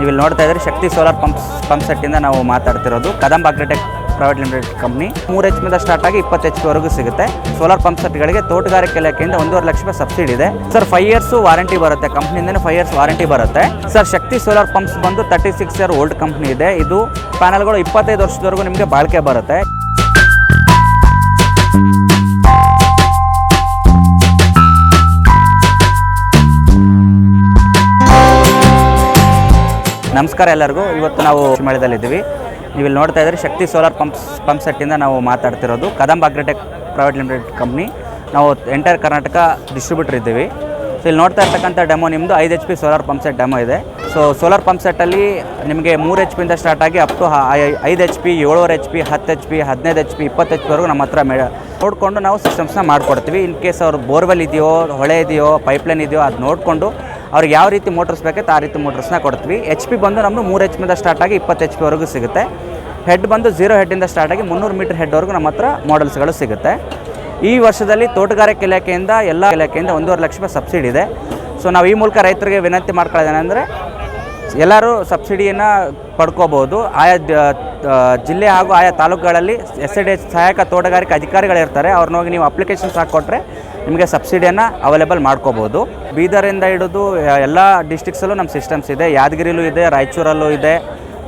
ನೀವು ಇಲ್ಲಿ ನೋಡ್ತಾ ಇದ್ರೆ ಶಕ್ತಿ ಸೋಲಾರ್ ಪಂಪ್ಸ್, ಪಂಪ್ ಸೆಟ್ಟಿಂದ ನಾವು ಮಾತಾಡ್ತಿರೋದು. Kadamba agritech private limited company ಮೂರು ಎಚ್ ಮಿಂದ ಸ್ಟಾರ್ಟ್ ಆಗಿ ಇಪ್ಪತ್ತು ಎಚ್ ಪಿವರೆಗೂ ಸಿಗುತ್ತೆ. ಸೋಲಾರ್ ಪಂಪ್ ಸೆಟ್ಗಳಿಗೆ ತೋಟಗಾರಿಕೆ ಇಲಾಖೆಯಿಂದ ಒಂದೂವರೆ ಲಕ್ಷ ರೂಪಾಯಿ ಸಬ್ಸಿಡಿ ಇದೆ. ಸರ್ ಫೈವ್ ಇಯರ್ಸ್ ವಾರಂಟಿ ಬರುತ್ತೆ. ಕಂಪ್ನಿಯಿಂದನೇ ಫೈವ್ ಇಯರ್ಸ್ ವಾರಂಟಿ ಬರುತ್ತೆ. ಸರ್ ಶಕ್ತಿ ಸೋಲಾರ್ ಪಂಪ್ಸ್ ಬಂದು thirty six year old company ಇದೆ ಇದು ಪ್ಯಾನಲ್ಗಳು ಇಪ್ಪತ್ತೈದು ವರ್ಷದವರೆಗೂ ನಿಮಗೆ ಬಾಳಿಕೆ ಬರುತ್ತೆ. ನಮಸ್ಕಾರ ಎಲ್ಲರಿಗೂ. ಇವತ್ತು ನಾವು ಮೇಳದಲ್ಲಿದ್ದೀವಿ ನೀವು ಇಲ್ಲಿ ನೋಡ್ತಾ ಇದ್ದರೆ ಶಕ್ತಿ ಸೋಲಾರ್ ಪಂಪ್ಸ್, ಪಂಪ್ ಸೆಟ್ಟಿಂದ ನಾವು ಮಾತಾಡ್ತಿರೋದು. Kadamba agritech private limited company. ನಾವು ಎಂಟೈರ್ ಕರ್ನಾಟಕ ಡಿಸ್ಟ್ರಿಬ್ಯೂಟರ್ ಇದ್ದೀವಿ. ಸೊ ಇಲ್ಲಿ ನೋಡ್ತಾ ಇರ್ತಕ್ಕಂಥ ಡೆಮೋ ನಿಮ್ಮದು ಐದು H P solar pump set demo ಇದೆ. ಸೊ ಸೋಲಾರ್ ಪಂಪ್ ಸೆಟ್ಟಲ್ಲಿ ನಿಮಗೆ ಮೂರು ಎಚ್ ಪಿಯಿಂದ ಸ್ಟಾರ್ಟ್ ಆಗಿ ಅಪ್ ಟು ಐದು ಎಚ್ ಪಿ ಏಳುವರೆ ಎಚ್ ಪಿ ಹತ್ತು ಎಚ್ ಪಿ ಹದಿನೈದು ಎಚ್ ಪಿ ಇಪ್ಪತ್ತು ಎಚ್ ಪಿವರೆಗೂ ನಮ್ಮ ಹತ್ರ ಮೇ, ನೋಡಿಕೊಂಡು ನಾವು ಸಿಸ್ಟಮ್ಸ್ನ ಮಾಡಿಕೊಡ್ತೀವಿ. ಇನ್ ಕೇಸ್ ಅವ್ರು ಬೋರ್ವೆಲ್ ಇದೆಯೋ, ಹೊಳೆ ಇದೆಯೋ ಪೈಪ್ಲೈನ್ ಇದೆಯೋ, ಅದು ನೋಡಿಕೊಂಡು ಅವ್ರಿಗೆ ಯಾವ ರೀತಿ ಮೋಟರ್ಸ್ ಬೇಕೈತೆ ಆ ರೀತಿ ಮೋಟರ್ಸ್ನ ಕೊಡ್ತೀವಿ. ಎಚ್ ಪಿ ಬಂದು ನಮ್ಮದು ಮೂರು ಎಚ್ ಪಿಂದ ಸ್ಟಾರ್ಟ್ ಆಗಿ ಇಪ್ಪತ್ತು ಎಚ್ ಪಿವರೆಗೂ ಸಿಗುತ್ತೆ. ಹೆಡ್ ಬಂದು ಝೀರೋ ಹೆಡ್ಡಿಂದ ಸ್ಟಾರ್ಟ್ ಆಗಿ ಮುನ್ನೂರು ಮೀಟರ್ ಹೆಡ್ವರೆಗೂ ನಮ್ಮ ಹತ್ರ ಮಾಡೆಲ್ಸ್ಗಳು ಸಿಗುತ್ತೆ. ಈ ವರ್ಷದಲ್ಲಿ ತೋಟಗಾರಿಕೆ ಇಲಾಖೆಯಿಂದ ಎಲ್ಲ ಇಲಾಖೆಯಿಂದ ಒಂದೂವರೆ ಲಕ್ಷ ರೂಪಾಯಿ ಸಬ್ಸಿಡಿ ಇದೆ. ಸೊ ನಾವು ಈ ಮೂಲಕ ರೈತರಿಗೆ ವಿನಂತಿ ಮಾಡ್ಕೊಳ್ಳೋದೇನೆಂದರೆ ಎಲ್ಲರೂ ಸಬ್ಸಿಡಿಯನ್ನು ಪಡ್ಕೋಬೋದು ಆಯಾ ಜಿಲ್ಲೆ ಹಾಗೂ ಆಯಾ ತಾಲೂಕುಗಳಲ್ಲಿ ಎಸ್ ಡಿ ಎಚ್ ಸಹಾಯಕ ತೋಟಗಾರಿಕೆ ಅಧಿಕಾರಿಗಳಿರ್ತಾರೆ ಅವ್ರನ್ನ ಹೋಗಿ ನೀವು ಅಪ್ಲಿಕೇಶನ್ಸ್ ಹಾಕ್ಕೊಟ್ರೆ ನಿಮಗೆ ಸಬ್ಸಿಡಿಯನ್ನು ಅವೈಲೇಬಲ್ ಮಾಡ್ಕೋಬೋದು ಬೀದರಿಂದ ಹಿಡಿದು ಎಲ್ಲ ಡಿಸ್ಟಿಕ್ಸಲ್ಲೂ ನಮ್ಮ ಸಿಸ್ಟಮ್ಸ್ ಇದೆ. ಯಾದಗಿರಿಲೂ ಇದೆ, ರಾಯಚೂರಲ್ಲೂ ಇದೆ.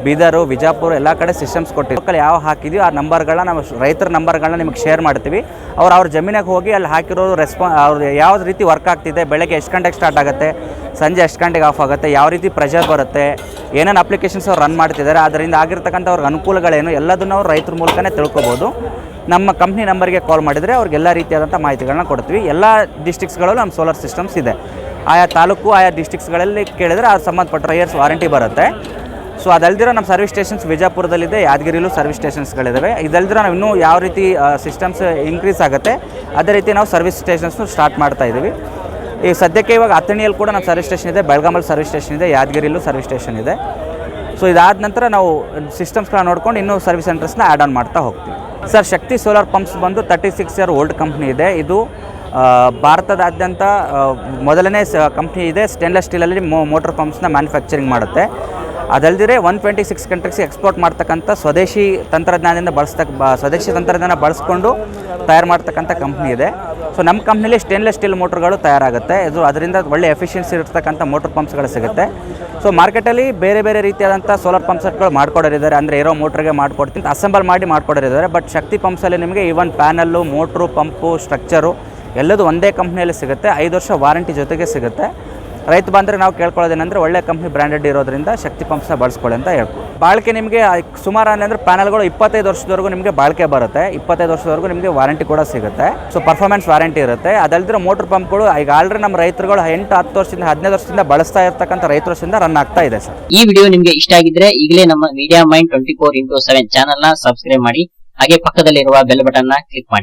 ಬೀದರು, ವಿಜಾಪುರ ಎಲ್ಲ ಕಡೆ ಸಿಸ್ಟಮ್ಸ್ ಕೊಟ್ಟಿವಿ ಲೋಕಲ್ ಯಾವ ಹಾಕಿದೀವಿ ಆ ನಂಬರ್ಗಳನ್ನ ನಾವು ರೈತರ ನಂಬರ್ಗಳನ್ನ ನಿಮಗೆ ಶೇರ್ ಮಾಡ್ತೀವಿ. ಅವ್ರು ಅವ್ರ ಜಮೀನಿಗೆ ಹೋಗಿ ಅಲ್ಲಿ ಹಾಕಿರೋ ರೆಸ್ಪಾ ಅವ್ರು ಯಾವ ರೀತಿ ವರ್ಕ್ ಆಗ್ತಿದೆ, ಬೆಳಗ್ಗೆ ಎಷ್ಟು ಗಂಟೆಗೆ ಸ್ಟಾರ್ಟ್ ಆಗುತ್ತೆ, ಸಂಜೆ ಎಷ್ಟು ಗಂಟೆಗೆ ಆಫ್ ಆಗುತ್ತೆ, ಯಾವ ರೀತಿ ಪ್ರೆಷರ್ ಬರುತ್ತೆ, ಏನೇನು ಅಪ್ಲಿಕೇಶನ್ಸ್ ಅವ್ರು ರನ್ ಮಾಡ್ತಿದ್ದಾರೆ, ಅದರಿಂದ ಆಗಿರ್ತಕ್ಕಂಥ ಅವ್ರಿಗೆ ಅನುಕೂಲಗಳೇನು, ಎಲ್ಲದನ್ನು ಅವ್ರು ರೈತರ ಮೂಲಕನೇ ತಿಳ್ಕೊಬೋದು. ನಮ್ಮ ಕಂಪ್ನಿ ನಂಬರ್ಗೆ ಕಾಲ್ ಮಾಡಿದರೆ ಅವ್ರಿಗೆ ಎಲ್ಲ ರೀತಿಯಾದಂಥ ಮಾಹಿತಿಗಳನ್ನ ಕೊಡ್ತೀವಿ. ಎಲ್ಲ ಡಿಸ್ಟಿಕ್ಸ್ಗಳಲ್ಲೂ ನಮ್ಮ ಸೋಲಾರ್ ಸಿಸ್ಟಮ್ಸ್ ಇದೆ. ಆಯಾ ತಾಲೂಕು, ಆಯಾ ಡಿಸ್ಟಿಕ್ಸ್ಗಳಲ್ಲಿ ಕೇಳಿದರೆ ಅದು ಸಂಬಂಧಪಟ್ಟ ಇಯರ್ಸ್ ವಾರಂಟಿ ಬರುತ್ತೆ. ಸೊ ಅದಲ್ದಿರೋ ನಮ್ಮ ಸರ್ವಿಸ್ ಸ್ಟೇಷನ್ಸ್ ವಿಜಯಪುರದಲ್ಲಿದೆ ಯಾದಗಿರಿಲೂ ಸರ್ವಿಸ್ ಸ್ಟೇಷನ್ಸ್ಗಳಿದ್ದಾವೆ ಇದಲ್ದಿರೋ ನಾವು ಇನ್ನೂ ಯಾವ ರೀತಿ ಸಿಸ್ಟಮ್ಸ್ ಇನ್ಕ್ರೀಸ್ ಆಗುತ್ತೆ, ಅದೇ ರೀತಿ ನಾವು ಸರ್ವಿಸ್ ಸ್ಟೇಷನ್ಸ್ನು ಸ್ಟಾರ್ಟ್ ಮಾಡ್ತಾ ಇದ್ದೀವಿ. ಈಗ ಸದ್ಯಕ್ಕೆ ಇವಾಗ ಅಥಣಿಯಲ್ಲಿ ಕೂಡ ನಮ್ಮ ಸರ್ವಿಸ್ ಸ್ಟೇಷನ್ ಇದೆ ಬೆಳಗಾಮಲ್ಲಿ ಸರ್ವಿಸ್ ಸ್ಟೇಷನ್ ಇದೆ, ಯಾದಗಿರಿಲೂ ಸರ್ವಿಸ್ ಸ್ಟೇಷನ್ ಇದೆ. ಸೊ ಇದಾದ ನಂತರ ನಾವು ಸಿಸ್ಟಮ್ಸ್ಗಳನ್ನ ನೋಡ್ಕೊಂಡು ಇನ್ನೂ ಸರ್ವಿಸ್ ಸೆಂಟರ್ಸ್ನ ಆ್ಯಡ್ ಆನ್ ಮಾಡ್ತಾ ಹೋಗ್ತೀವಿ. ಸರ್ ಶಕ್ತಿ ಸೋಲಾರ್ ಪಂಪ್ಸ್ ಬಂದು thirty six year old company ಇದೆ ಇದು ಭಾರತದಾದ್ಯಂತ ಮೊದಲನೇ ಕಂಪ್ನಿ ಇದೆ. ಸ್ಟೇನ್ಲೆಸ್ ಸ್ಟೀಲಲ್ಲಿ ಮೋಟರ್ ಪಂಪ್ಸ್ನ ಮ್ಯಾನುಫ್ಯಾಕ್ಚರಿಂಗ್ ಮಾಡುತ್ತೆ. ಅದಲ್ದಿರೆ one twenty six countries export ಮಾಡ್ತಕ್ಕಂಥ ಸ್ವದೇಶಿ ತಂತ್ರಜ್ಞಾನದಿಂದ ಬಳಸ್ತಕ್ಕ ಸ್ವದೇಶಿ ತಂತ್ರಜ್ಞಾನ ಬಳಸ್ಕೊಂಡು ತಯಾರು ಮಾಡ್ತಕ್ಕಂಥ ಕಂಪ್ನಿ ಇದೆ. ಸೊ ನಮ್ಮ ಕಂಪ್ನಿಲಿ ಸ್ಟೇನ್ಲೆಸ್ ಸ್ಟೀಲ್ ಮೋಟ್ರ್ಗಳು ತಯಾರಾಗುತ್ತೆ. ಇದು ಅದರಿಂದ ಒಳ್ಳೆ ಎಫಿಷಿಯನ್ಸಿ ಇರ್ತಕ್ಕಂಥ ಮೋಟ್ರ್ ಪಂಪ್ಸ್ಗಳು ಸಿಗುತ್ತೆ. ಸೊ ಮಾರ್ಕೆಟಲ್ಲಿ ಬೇರೆ ಬೇರೆ ರೀತಿಯಾದಂಥ ಸೋಲಾರ್ ಪಂಪ್ ಸೆಟ್ಗಳು ಮಾಡ್ಕೊಡೋರಿದ್ದಾರೆ. ಅಂದರೆ ಇರೋ ಮೋಟ್ರಿಗೆ ಮಾಡ್ಕೊಡ್ತೀನಿ ಅಸೆಂಬಲ್ ಮಾಡಿ ಮಾಡ್ಕೊಡೋರಿದ್ದಾರೆ. ಬಟ್ ಶಕ್ತಿ ಪಂಪ್ಸಲ್ಲಿ ನಿಮಗೆ even panel motor pump structure ಎಲ್ಲದೂ ಒಂದೇ ಕಂಪ್ನಿಯಲ್ಲಿ ಸಿಗುತ್ತೆ. ಐದು ವರ್ಷ ವಾರಂಟಿ ಜೊತೆಗೆ ಸಿಗುತ್ತೆ. ರೈತ ಬಂದರೆ ನಾವು ಕೇಳ್ಕೊಳ್ಳೋದೇನೆಂದರೆ ಒಳ್ಳೆ ಕಂಪ್ನಿ ಬ್ರ್ಯಾಂಡೆಡ್ ಇರೋದ್ರಿಂದ ಶಕ್ತಿ ಪಂಪ್ಸ್ನ ಬಳಸ್ಕೊಳ್ಳಿ ಅಂತ ಹೇಳ್ಬೋದು. ಬಾಳಿಕೆ ನಿಮಗೆ ಸುಮಾರು ಅಂದರೆ ಪ್ಯಾನಲ್ಗಳು ಇಪ್ಪತ್ತೈದು ವರ್ಷದವರೆಗೂ ನಿಮಗೆ ಬಾಳಿಕೆ ಬರುತ್ತೆ. ಇಪ್ಪತ್ತೈದು ವರ್ಷದವರೆಗೂ ನಿಮಗೆ ವಾರಂಟಿ ಕೂಡ ಸಿಗುತ್ತೆ. ಸೊ ಪರ್ಫಾರ್ಮೆನ್ಸ್ ವಾರಂಟಿ ಇರುತ್ತೆ. ಅದಲ್ಲದೆ ಮೋಟರ್ ಪಂಪ್ಗಳು ಈಗ ಆಲ್ರೆಡಿ ನಮ್ಮ ರೈತರುಗಳು ಎಂಟು, ಹತ್ತು ವರ್ಷದಿಂದ, ಹದಿನೈದು ವರ್ಷದಿಂದ ಬಳಸ್ತಾ ಇರ್ತಕ್ಕಂಥ ರೈತರ ರನ್ ಆಗ್ತಾ ಇದೆ ಸರ್. ಈ ವಿಡಿಯೋ ನಿಮಗೆ ಇಷ್ಟ ಆಗಿದ್ರೆ ಈಗಲೇ ನಮ್ಮ media mind twenty four into seven channel subscribe ಮಾಡಿ. ಹಾಗೆ ಪಕ್ಕದಲ್ಲಿರುವ ಬೆಲ್ ಬಟನ್ನ ಕ್ಲಿಕ್ ಮಾಡಿ.